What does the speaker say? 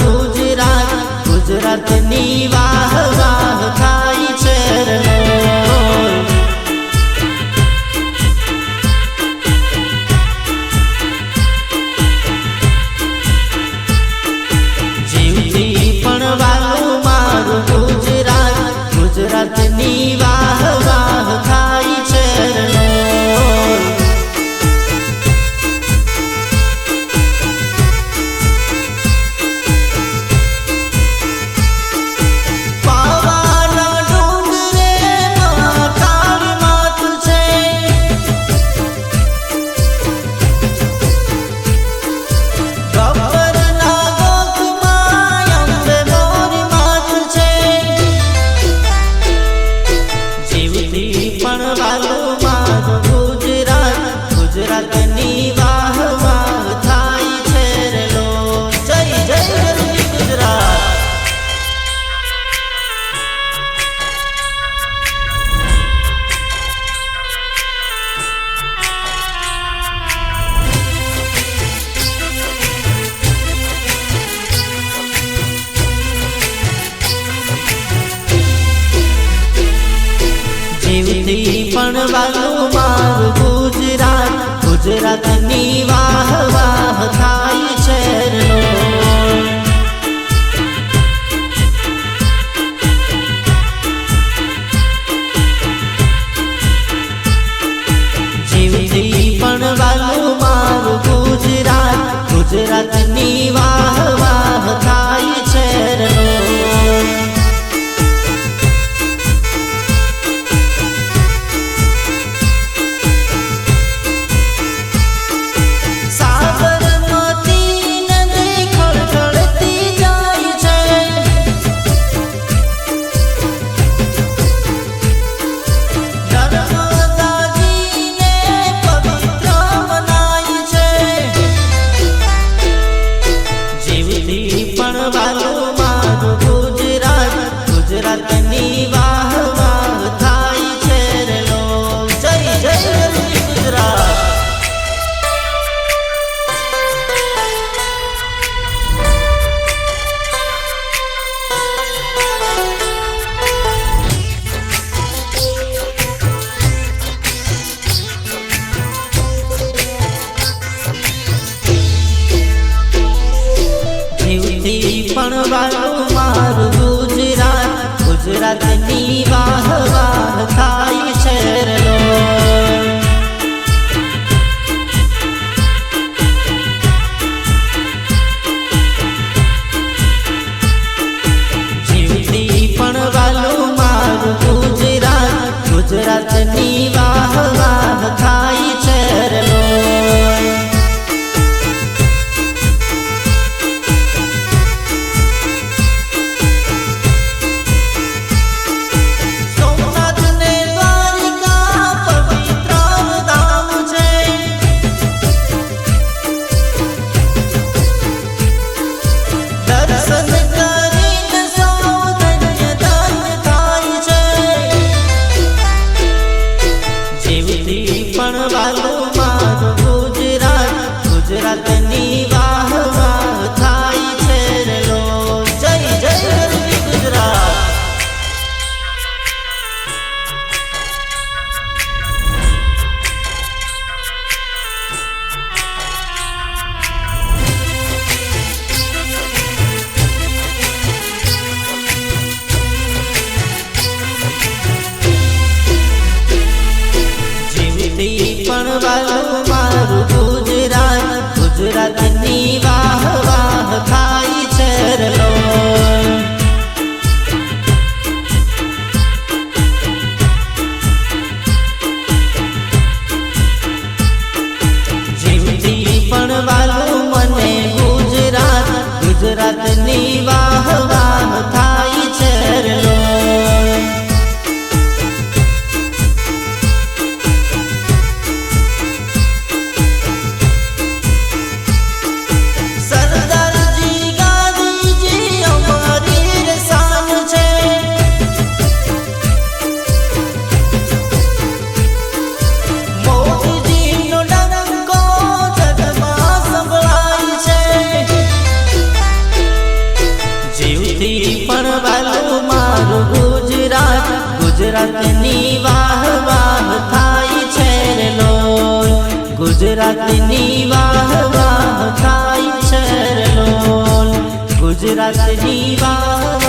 ગુજરાત ગુજરાતની વાત ગુજરાતની વાહ વાહ થાય શહેરનો જીવતી પણ વાલું મારું ગુજરાત ગુજરાતની વાહ ની தன்னிவாச વાલું મારું ગુજરાત, ગુજરાતની વાહ વાહ થાય છે રે લોલ ગુજરાતની વાહ વાહ થાય છે રે ગુજરાતની વાહ